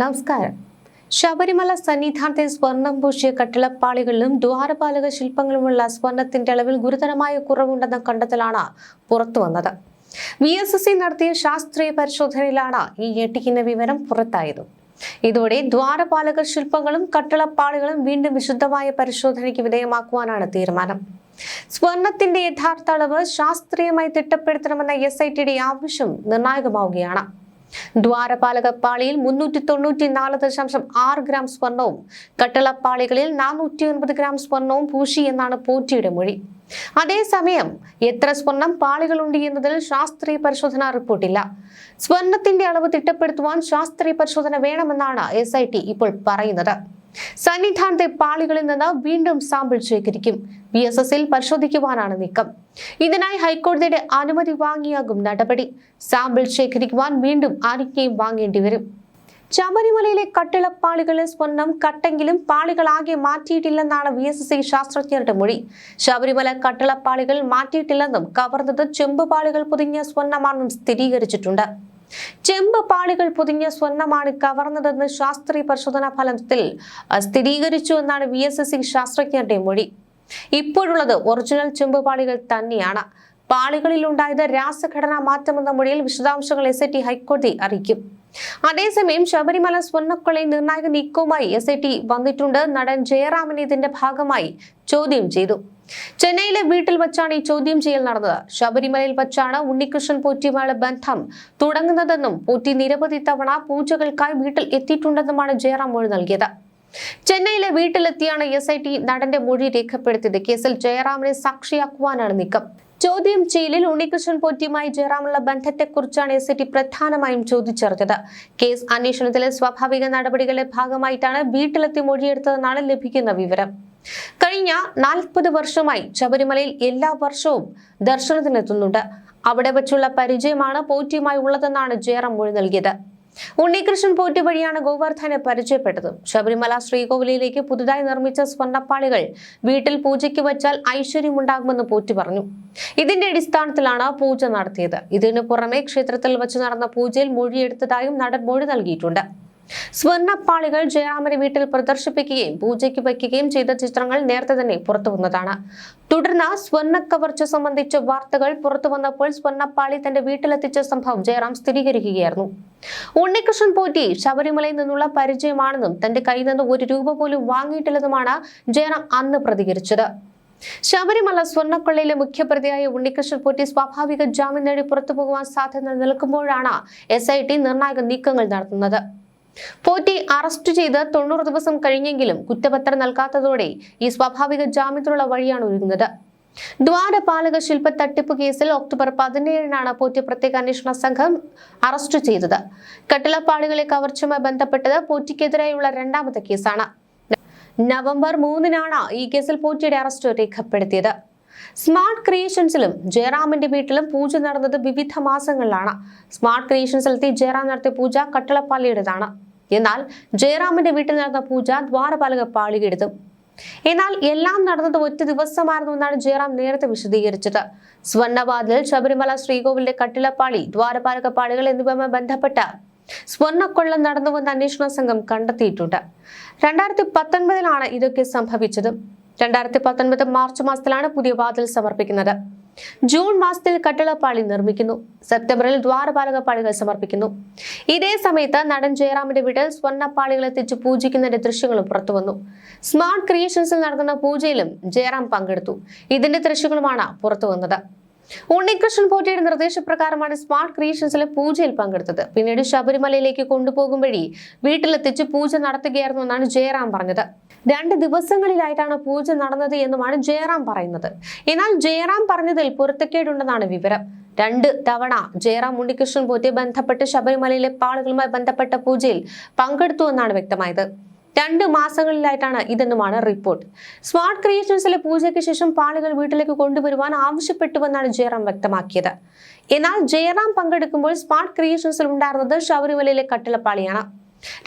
നമസ്കാരം. ശബരിമല സന്നിധാനത്തെ സ്വർണം പൂശിയ കട്ടിളപ്പാളികളിലും ദ്വാരപാലക ശില്പങ്ങളുമുള്ള സ്വർണത്തിന്റെ അളവിൽ ഗുരുതരമായ കുറവുണ്ടെന്ന കണ്ടെത്തലാണ് പുറത്തുവന്നത് വി എസ് എസ് സി നടത്തിയ ശാസ്ത്രീയ പരിശോധനയിലാണ് ഈ ഞെട്ടിക്കുന്ന വിവരം പുറത്തായത്. ഇതോടെ ദ്വാരപാലക ശില്പങ്ങളും കട്ടിളപ്പാളികളും വീണ്ടും വിശുദ്ധമായ പരിശോധനയ്ക്ക് വിധേയമാക്കുവാനാണ് തീരുമാനം. സ്വർണത്തിന്റെ യഥാർത്ഥ അളവ് ശാസ്ത്രീയമായി തിട്ടപ്പെടുത്തണമെന്ന എസ് ഐ ടിയുടെ ആവശ്യം നിർണായകമാവുകയാണ്. ദ്വാരപാലക പാളിയിൽ മുന്നൂറ്റി തൊണ്ണൂറ്റി നാല് ദശാംശം ആറ് ഗ്രാം സ്വർണവും കട്ടളപ്പാളികളിൽ നാനൂറ്റി ഒൻപത് ഗ്രാം സ്വർണവും പൂശി എന്നാണ് പോറ്റിയുടെ മൊഴി. അതേസമയം എത്ര സ്വർണം പാളികളുണ്ട് എന്നതിൽ ശാസ്ത്രീയ പരിശോധന റിപ്പോർട്ടില്ല. സ്വർണത്തിന്റെ അളവ് തിട്ടപ്പെടുത്തുവാൻ ശാസ്ത്രീയ പരിശോധന വേണമെന്നാണ് എസ് ഐ ടി ഇപ്പോൾ പറയുന്നത്. സന്നിധാനത്തെ പാളികളിൽ നിന്ന് വീണ്ടും സാമ്പിൾ ശേഖരിക്കും. വി എസ് എസിൽ പരിശോധിക്കുവാനാണ് നീക്കം. ഇതിനായി ഹൈക്കോടതിയുടെ അനുമതി വാങ്ങിയാകും നടപടി. സാമ്പിൾ ശേഖരിക്കുവാൻ വീണ്ടും അനുജ്ഞയും വാങ്ങേണ്ടി വരും. ശബരിമലയിലെ കട്ടിളപ്പാളികളിൽ സ്വർണം കട്ടെങ്കിലും പാളികളാകെ മാറ്റിയിട്ടില്ലെന്നാണ് വി എസ് എസ് ശാസ്ത്രജ്ഞരുടെ മൊഴി. ശബരിമല കട്ടിളപ്പാളികൾ മാറ്റിയിട്ടില്ലെന്നും കവർന്നത് ചെമ്പുപാളികൾ പൊതിഞ്ഞ സ്വർണമാണെന്നും സ്ഥിരീകരിച്ചിട്ടുണ്ട്. ചെമ്പ് പാളികൾ പൊതിഞ്ഞ സ്വർണമാണ് കവർന്നതെന്ന് ശാസ്ത്രീയ പരിശോധനാ ഫലത്തിൽ സ്ഥിരീകരിച്ചു എന്നാണ് വി എസ് എസ് സി ശാസ്ത്രജ്ഞരുടെ മൊഴി. ഇപ്പോഴുള്ളത് ഒറിജിനൽ ചെമ്പ് പാളികൾ തന്നെയാണ്. പാളികളിൽ ഉണ്ടായത് രാസഘടനാ മാറ്റമെന്ന മൊഴിയിൽ വിശദാംശങ്ങൾ എസ് ഐ ടി ഹൈക്കോടതി അറിയിക്കും. അതേസമയം ശബരിമല സ്വർണക്കൊള്ളை നിർണായക നീക്കവുമായി എസ് ഐ ടി വന്നിട്ടുണ്ട്. നടൻ ജയറാമിനെ ഇതിന്റെ ഭാഗമായി ചോദ്യം ചെയ്തു. ചെന്നൈയിലെ വീട്ടിൽ വച്ചാണ് ഈ ചോദ്യം ചെയ്യൽ നടന്നത്. ശബരിമലയിൽ വച്ചാണ് ഉണ്ണികൃഷ്ണൻ പോറ്റിയുമായുള്ള ബന്ധം തുടങ്ങുന്നതെന്നും പോറ്റി നിരവധി തവണ പൂജകൾക്കായി വീട്ടിൽ എത്തിയിട്ടുണ്ടെന്നുമാണ് ജയറാം മൊഴി നൽകിയത്. ചെന്നൈയിലെ വീട്ടിലെത്തിയാണ് എസ് ഐ ടി നടന്റെ മൊഴി രേഖപ്പെടുത്തിയത്. കേസിൽ ജയറാമിനെ സാക്ഷിയാക്കുവാനാണ് നീക്കം. ചോദ്യം ചെയ്യലിൽ ഉണ്ണികൃഷ്ണൻ പോറ്റിയുമായി ജയറാമുള്ള ബന്ധത്തെക്കുറിച്ചാണ് എസ് ഐ ടി പ്രധാനമായും ചോദിച്ചറിഞ്ഞത്. കേസ് അന്വേഷണത്തിലെ സ്വാഭാവിക നടപടികളുടെ ഭാഗമായിട്ടാണ് വീട്ടിലെത്തി മൊഴിയെടുത്തതെന്നാണ് ലഭിക്കുന്ന വിവരം. കഴിഞ്ഞ നാൽപ്പത് വർഷമായി ശബരിമലയിൽ എല്ലാ വർഷവും ദർശനത്തിനെത്തുന്നുണ്ട്. അവിടെ വെച്ചുള്ള പരിചയമാണ് പോറ്റിയുമായി ഉള്ളതെന്നാണ് ജയറാം മൊഴി നൽകിയത്. ഉണ്ണികൃഷ്ണൻ പോറ്റി വഴിയാണ് ഗോവർദ്ധനെ പരിചയപ്പെട്ടത്. ശബരിമല ശ്രീകോവിലിലേക്ക് പുതുതായി നിർമ്മിച്ച സ്വർണപ്പാളികൾ വീട്ടിൽ പൂജയ്ക്ക് വച്ചാൽ ഐശ്വര്യമുണ്ടാകുമെന്ന് പോറ്റി പറഞ്ഞു. ഇതിന്റെ അടിസ്ഥാനത്തിലാണ് പൂജ നടത്തിയത്. ഇതിനു പുറമെ ക്ഷേത്രത്തിൽ വച്ച് നടന്ന പൂജയിൽ മൊഴിയെടുത്തതായും നടൻ മൊഴി നൽകിയിട്ടുണ്ട്. സ്വർണപ്പാളികൾ ജയറാമന്റെ വീട്ടിൽ പ്രദർശിപ്പിക്കുകയും പൂജയ്ക്ക് വയ്ക്കുകയും ചെയ്ത ചിത്രങ്ങൾ നേരത്തെ തന്നെ പുറത്തു വന്നതാണ് തുടർന്ന് സ്വർണ കവർച്ച സംബന്ധിച്ച വാർത്തകൾ പുറത്തു വന്നപ്പോൾ സ്വർണപ്പാളി തന്റെ വീട്ടിലെത്തിച്ച സംഭവം ജയറാം സ്ഥിരീകരിക്കുകയായിരുന്നു. ഉണ്ണികൃഷ്ണൻ പോറ്റി ശബരിമലയിൽ നിന്നുള്ള പരിചയമാണെന്നും തന്റെ കയ്യിൽ നിന്ന് ഒരു രൂപ പോലും വാങ്ങിയിട്ടില്ലെന്നുമാണ് ജയറാം അന്ന് പ്രതികരിച്ചത്. ശബരിമല സ്വർണക്കൊള്ളയിലെ മുഖ്യപ്രതിയായ ഉണ്ണികൃഷ്ണൻ പോറ്റി സ്വാഭാവിക ജാമ്യം നേടി പുറത്തു പോകുവാൻ സാധ്യത നിൽക്കുമ്പോഴാണ് എസ് ഐ ടി നിർണായക നീക്കങ്ങൾ നടത്തുന്നത്. പോറ്റി അറസ്റ്റ് ചെയ്ത് തൊണ്ണൂറ് ദിവസം കഴിഞ്ഞെങ്കിലും കുറ്റപത്രം നൽകാത്തതോടെ ഈ സ്വാഭാവിക ജാമ്യത്തിനുള്ള വഴിയാണ് ഒരുങ്ങുന്നത്. ദ്വാരപാലക ശില്പ തട്ടിപ്പ് കേസിൽ ഒക്ടോബർ പതിനേഴിനാണ് പോറ്റി പ്രത്യേക അന്വേഷണ സംഘം അറസ്റ്റ് ചെയ്തത്. കട്ടിലപ്പാളികളെ കവർച്ചയുമായി ബന്ധപ്പെട്ടത് പോറ്റിക്കെതിരെയുള്ള രണ്ടാമത്തെ കേസാണ്. നവംബർ മൂന്നിനാണ് ഈ കേസിൽ പോറ്റിയുടെ അറസ്റ്റ് രേഖപ്പെടുത്തിയത്. സ്മാർട്ട് ക്രിയേഷൻസിലും ജയറാമിന്റെ വീട്ടിലും പൂജ നടന്നത് വിവിധ മാസങ്ങളിലാണ്. സ്മാർട്ട് ക്രിയേഷൻസിലെത്തി ജയറാം നടത്തിയ പൂജ കട്ടളപ്പാളിയുടേതാണ്. എന്നാൽ ജയറാമിന്റെ വീട്ടിൽ നടന്ന പൂജ ദ്വാരപാലക പാളിയെടുത്തു എന്നാൽ എല്ലാം നടന്നത് ഒറ്റ ദിവസമായിരുന്നു എന്നാണ് ജയറാം നേരത്തെ വിശദീകരിച്ചത്. സ്വർണവാതിൽ ശബരിമല ശ്രീകോവിലിന്റെ കട്ടിളപ്പാളി ദ്വാരപാലക പാളികൾ എന്നിവയുമായി ബന്ധപ്പെട്ട സ്വർണക്കൊള്ള നടന്നുവെന്ന് അന്വേഷണ സംഘം കണ്ടെത്തിയിട്ടുണ്ട്. രണ്ടായിരത്തി പത്തൊൻപതിലാണ് ഇതൊക്കെ സംഭവിച്ചത്. രണ്ടായിരത്തി പത്തൊൻപത് മാർച്ച് മാസത്തിലാണ് പുതിയ വാതിൽ സമർപ്പിക്കുന്നത്. ജൂൺ മാസത്തിൽ കട്ടിളപ്പാളി നിർമ്മിക്കുന്നു. സെപ്റ്റംബറിൽ ദ്വാരപാലക പാളികൾ സമർപ്പിക്കുന്നു. ഇതേ സമയത്ത് നടൻ ജയറാമിന്റെ വീട്ടിൽ സ്വർണപ്പാളികൾ എത്തിച്ച് പൂജിക്കുന്നതിന്റെ ദൃശ്യങ്ങളും പുറത്തുവന്നു. സ്മാർട്ട് ക്രിയേഷൻസിൽ നടക്കുന്ന പൂജയിലും ജയറാം പങ്കെടുത്തു. ഇതിന്റെ ദൃശ്യങ്ങളുമാണ് പുറത്തുവന്നത്. ഉണ്ണികൃഷ്ണൻ പോറ്റിയുടെ നിർദ്ദേശപ്രകാരമാണ് സ്മാർട്ട് ക്രിയേഷൻസിലെ പൂജയിൽ പങ്കെടുത്തത്. പിന്നീട് ശബരിമലയിലേക്ക് കൊണ്ടുപോകും വഴി വീട്ടിലെത്തിച്ച് പൂജ നടത്തുകയായിരുന്നു എന്നാണ് ജയറാം പറഞ്ഞത്. രണ്ട് ദിവസങ്ങളിലായിട്ടാണ് പൂജ നടന്നത് എന്നുമാണ് ജയറാം പറയുന്നത്. എന്നാൽ ജയറാം പറഞ്ഞതിൽ പൊരുത്തക്കേടുണ്ടെന്നാണ് വിവരം. രണ്ട് തവണ ജയറാം ഉണ്ണികൃഷ്ണൻ പോറ്റി ബന്ധപ്പെട്ട് ശബരിമലയിലെ പാളുകളുമായി ബന്ധപ്പെട്ട പൂജയിൽ പങ്കെടുത്തു എന്നാണ് വ്യക്തമായത്. രണ്ട് മാസങ്ങളിലായിട്ടാണ് ഇതെന്നുമാണ് റിപ്പോർട്ട്. സ്മാർട്ട് ക്രിയേഷൻസിലെ പൂജയ്ക്ക് ശേഷം പാളികൾ വീട്ടിലേക്ക് കൊണ്ടുവരുവാൻ ആവശ്യപ്പെട്ടുവെന്നാണ് ജയറാം വ്യക്തമാക്കിയത്. എന്നാൽ ജയറാം പങ്കെടുക്കുമ്പോൾ സ്മാർട്ട് ക്രിയേഷൻസിൽ ഉണ്ടായിരുന്നത് ശബരിമലയിലെ കട്ടിളപ്പാളിയാണ്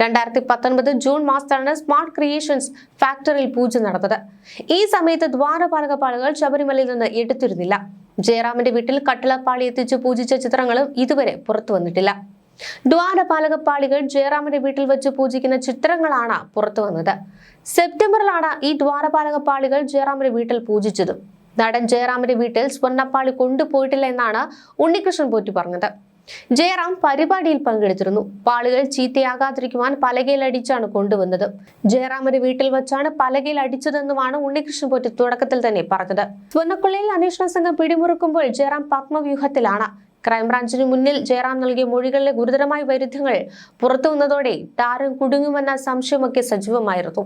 രണ്ടായിരത്തി പത്തൊൻപത് ജൂൺ മാസത്തിലാണ് സ്മാർട്ട് ക്രിയേഷൻസ് ഫാക്ടറിയിൽ പൂജ നടന്നത്. ഈ സമയത്ത് ദ്വാരപാലക പാളുകൾ ശബരിമലയിൽ നിന്ന് എടുത്തിരുന്നില്ല. ജയറാമിന്റെ വീട്ടിൽ കട്ടിളപ്പാളി എത്തിച്ച് പൂജിച്ച ചിത്രങ്ങളും ഇതുവരെ പുറത്തു വന്നിട്ടില്ല. ദ്വാരപാലകപ്പാളികൾ ജയറാമിന്റെ വീട്ടിൽ വെച്ച് പൂജിക്കുന്ന ചിത്രങ്ങളാണ് പുറത്തു വന്നത്. സെപ്റ്റംബറിലാണ് ഈ ദ്വാരപാലകപ്പാളികൾ ജയറാമിന്റെ വീട്ടിൽ പൂജിച്ചതും. നടൻ ജയറാമിന്റെ വീട്ടിൽ സ്വർണപ്പാളി കൊണ്ടുപോയിട്ടില്ല എന്നാണ് ഉണ്ണികൃഷ്ണൻ പോറ്റി പറഞ്ഞത്. ജയറാം പരിപാടിയിൽ പങ്കെടുത്തിരുന്നു. പാളുകൾ ചീത്തയാകാതിരിക്കുവാൻ പലകയിൽ അടിച്ചാണ് കൊണ്ടുവന്നത്. ജയറാമിന്റെ വീട്ടിൽ വെച്ചാണ് പലകയിൽ അടിച്ചതെന്നുമാണ് ഉണ്ണികൃഷ്ണൻ പോറ്റി തുടക്കത്തിൽ തന്നെ പറഞ്ഞത്. സ്വർണക്കൊള്ളയിൽ അന്വേഷണ സംഘം പിടിമുറുക്കുമ്പോൾ ജയറാം പത്മവ്യൂഹത്തിലാണ്. ക്രൈംബ്രാഞ്ചിന് മുന്നിൽ ജയറാം നൽകിയ മൊഴികളിലെ ഗുരുതരമായ വൈരുദ്ധ്യങ്ങൾ പുറത്തു വന്നതോടെ താരം കുടുങ്ങുമെന്ന സംശയമൊക്കെ സജീവമായിരുന്നു.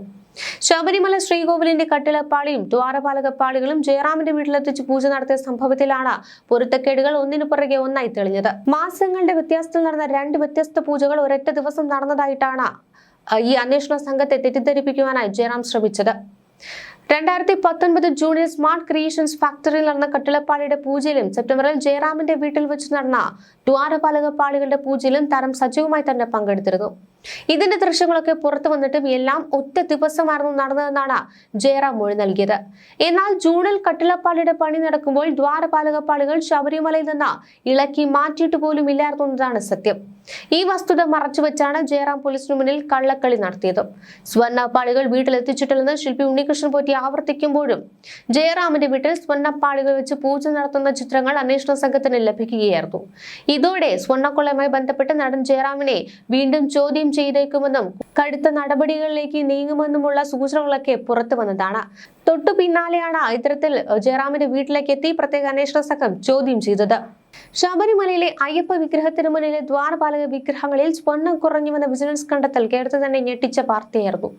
ശബരിമല ശ്രീകോവിലിന്റെ കട്ടിളപ്പാളിയും ദ്വാരപാലകപ്പാളികളും ജയറാമിന്റെ വീട്ടിലെത്തിച്ച് പൂജ നടത്തിയ സംഭവത്തിലാണ് പൊരുത്തക്കേടുകൾ ഒന്നിനു പുറകെ ഒന്നായി തെളിഞ്ഞത്. മാസങ്ങളുടെ വ്യത്യാസത്തിൽ നടന്ന രണ്ട് വ്യത്യസ്ത പൂജകൾ ഒരൊറ്റ ദിവസം നടന്നതായിട്ടാണ് ഈ അന്വേഷണ സംഘത്തെ തെറ്റിദ്ധരിപ്പിക്കുവാനായി ജയറാം ശ്രമിച്ചത്. രണ്ടായിരത്തി പത്തൊൻപത് ജൂണിൽ സ്മാർട്ട് ക്രിയേഷൻസ് ഫാക്ടറിയിൽ നടന്ന കട്ടിളപ്പാളിയുടെ പൂജയിലും സെപ്റ്റംബറിൽ ജയറാമിന്റെ വീട്ടിൽ വെച്ച് നടന്ന ദ്വാരപാലകപ്പാളികളുടെ പൂജയിലും താരം സജീവമായി തന്നെ പങ്കെടുത്തിരുന്നു. ഇതിന്റെ ദൃശ്യങ്ങളൊക്കെ പുറത്തു വന്നിട്ടും എല്ലാം ഒറ്റ ദിവസമായിരുന്നു നടന്നതെന്നാണ് ജയറാം മൊഴി നൽകിയത്. എന്നാൽ ജൂണിൽ കട്ടിളപ്പാളിയുടെ പണി നടക്കുമ്പോൾ ദ്വാരപാലകപ്പാളികൾ ശബരിമലയിൽ നിന്ന് ഇളക്കി മാറ്റിയിട്ട് പോലും ഇല്ലായിരുന്നു എന്നതാണ് സത്യം. ഈ വസ്തുത മറച്ചുവെച്ചാണ് ജയറാം പോലീസിന് മുന്നിൽ കള്ളക്കളി നടത്തിയത്. സ്വർണപ്പാളികൾ വീട്ടിലെത്തിച്ചിട്ടില്ലെന്ന് ശില്പി ഉണ്ണികൃഷ്ണൻ പോറ്റി ആവർത്തിക്കുമ്പോഴും ജയറാമിന്റെ വീട്ടിൽ സ്വർണപ്പാളികൾ വെച്ച് പൂജ നടത്തുന്ന ചിത്രങ്ങൾ അന്വേഷണ സംഘത്തിന് ലഭിക്കുകയായിരുന്നു. ഇതോടെ സ്വർണക്കൊള്ളയുമായി ബന്ധപ്പെട്ട് നടൻ ജയറാമിനെ വീണ്ടും ചോദ്യം ചെയ്തേക്കുമെന്നും കടുത്ത നടപടികളിലേക്ക് നീങ്ങുമെന്നുമുള്ള സൂചനകളൊക്കെ പുറത്തു വന്നതാണ്. തൊട്ടു പിന്നാലെയാണ് ഇത്തരത്തിൽ ജയറാമിന്റെ വീട്ടിലേക്ക് എത്തി പ്രത്യേക അന്വേഷണ സംഘം ചോദ്യം ചെയ്തത്. ശബരിമലയിലെ അയ്യപ്പ വിഗ്രഹത്തിന് മുന്നിലെ ദ്വാരപാലക വിഗ്രഹങ്ങളിൽ സ്വർണം കുറഞ്ഞുവെന്ന വിജിലൻസ് കണ്ടെത്തൽ കേരളത്തിൽ തന്നെ ഞെട്ടിച്ച വാർത്തയായിരുന്നു.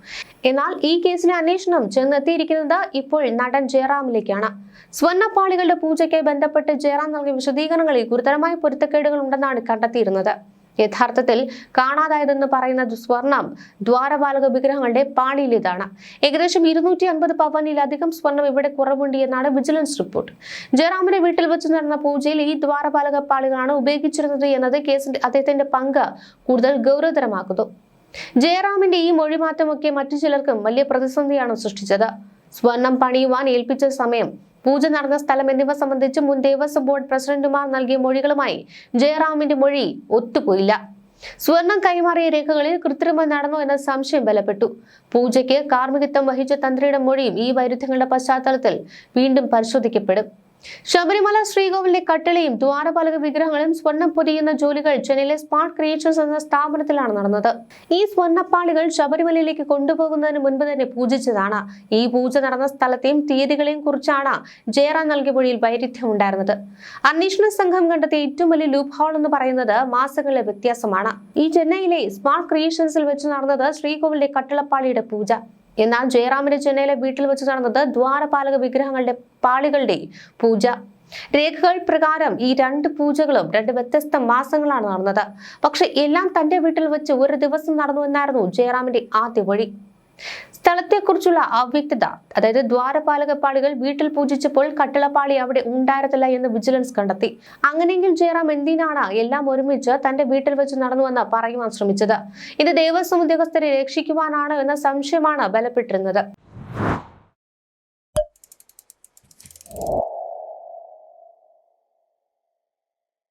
എന്നാൽ ഈ കേസിലെ അന്വേഷണം ചെന്നെത്തിയിരിക്കുന്നത് ഇപ്പോൾ നടൻ ജയറാമിലേക്കാണ്. സ്വർണപ്പാളികളുടെ പൂജയ്ക്കായി ബന്ധപ്പെട്ട് ജയറാം നൽകിയ വിശദീകരണങ്ങളിൽ ഗുരുതരമായ പൊരുത്തക്കേടുകൾ ഉണ്ടെന്നാണ് കണ്ടെത്തിയിരുന്നത്. യഥാർത്ഥത്തിൽ കാണാതായതെന്ന് പറയുന്ന സ്വർണം ദ്വാരപാലക വിഗ്രഹങ്ങളുടെ പാളിയിലേതാണ്. ഏകദേശം ഇരുന്നൂറ്റി അൻപത് പവനിലധികം സ്വർണം ഇവിടെ കുറവുണ്ട് എന്നാണ് വിജിലൻസ് റിപ്പോർട്ട്. ജയറാമിന്റെ വീട്ടിൽ വെച്ച് നടന്ന പൂജയിൽ ഈ ദ്വാരപാലക പാളികളാണ് ഉപയോഗിച്ചിരുന്നത് എന്നത് കേസിന്റെ അദ്ദേഹത്തിന്റെ പങ്ക് കൂടുതൽ ഗൗരവതരമാക്കുന്നു. ജയറാമിന്റെ ഈ മൊഴിമാറ്റമൊക്കെ മറ്റു ചിലർക്കും വലിയ പ്രതിസന്ധിയാണ് സൃഷ്ടിച്ചത്. സ്വർണം പണിയുവാൻ ഏൽപ്പിച്ച സമയം പൂജ നടന്ന സ്ഥലം എന്നിവ സംബന്ധിച്ച് മുൻ ദേവസ്വം ബോർഡ് പ്രസിഡന്റുമാർ നൽകിയ മൊഴികളുമായി ജയറാമിന്റെ മൊഴി ഒത്തുപോയില്ല. സ്വർണം കൈമാറിയ രേഖകളിൽ കൃത്രിമം നടന്നോ എന്ന സംശയം ബലപ്പെട്ടു. പൂജയ്ക്ക് കാർമ്മികത്വം വഹിച്ച തന്ത്രിയുടെ മൊഴിയും ഈ വൈരുദ്ധ്യങ്ങളുടെ പശ്ചാത്തലത്തിൽ വീണ്ടും പരിശോധിക്കപ്പെടും. ശബരിമല ശ്രീകോവിലിലെ കട്ടിളയും ദ്വാരപാലക വിഗ്രഹങ്ങളും സ്വർണം പൊതിയുന്ന ജോലികൾ ചെന്നൈയിലെ സ്മാർട്ട് ക്രിയേഷൻസ് എന്ന സ്ഥാപനത്തിലാണ് നടന്നത്. ഈ സ്വർണപ്പാളികൾ ശബരിമലയിലേക്ക് കൊണ്ടുപോകുന്നതിന് മുൻപ് തന്നെ പൂജിച്ചതാണ്. ഈ പൂജ നടന്ന സ്ഥലത്തെയും തീയതികളെയും കുറിച്ചാണ് ജയറാം നൽകിയ മൊഴിയിൽ വൈരുദ്ധ്യം ഉണ്ടായിരുന്നത്. അന്വേഷണ സംഘം കണ്ടെത്തിയ ഏറ്റവും വലിയ ലൂപ്പ് ഹോൾ എന്ന് പറയുന്നത് മാസങ്ങളിലെ വ്യത്യാസമാണ്. ഈ ചെന്നൈയിലെ സ്മാർട്ട് ക്രിയേഷൻസിൽ വെച്ച് നടന്നത് ശ്രീകോവിലിന്റെ കട്ടിളപ്പാളിയുടെ പൂജ. എന്നാൽ ജയറാമിന്റെ ചെന്നൈയിലെ വീട്ടിൽ വെച്ച് നടന്നത് ദ്വാരപാലക വിഗ്രഹങ്ങളുടെ പാളികളുടെ പൂജ. രേഖകൾ പ്രകാരം ഈ രണ്ട് പൂജകളും രണ്ട് വ്യത്യസ്ത മാസങ്ങളാണ് നടന്നത്. പക്ഷെ എല്ലാം തന്റെ വീട്ടിൽ വെച്ച് ഒരു ദിവസം നടന്നു എന്നായിരുന്നു ജയറാമിന്റെ ആദ്യ വഴി. സ്ഥലത്തെക്കുറിച്ചുള്ള അവ്യക്തത അതായത് ദ്വാരപാലക പാളികൾ വീട്ടിൽ പൂജിച്ചപ്പോൾ കട്ടിളപ്പാളി അവിടെ ഉണ്ടായിരുന്നില്ല എന്ന് വിജിലൻസ് കണ്ടെത്തി. അങ്ങനെയെങ്കിൽ ജയറാം എന്തിനാണ് എല്ലാം ഒരുമിച്ച് തന്റെ വീട്ടിൽ വെച്ച് നടന്നുവെന്ന് പറയുവാൻ ശ്രമിച്ചത്? ഇത് ദേവസ്വം ഉദ്യോഗസ്ഥരെ രക്ഷിക്കുവാനാണ് എന്ന സംശയമാണ് ബലപ്പെട്ടിരുന്നത്.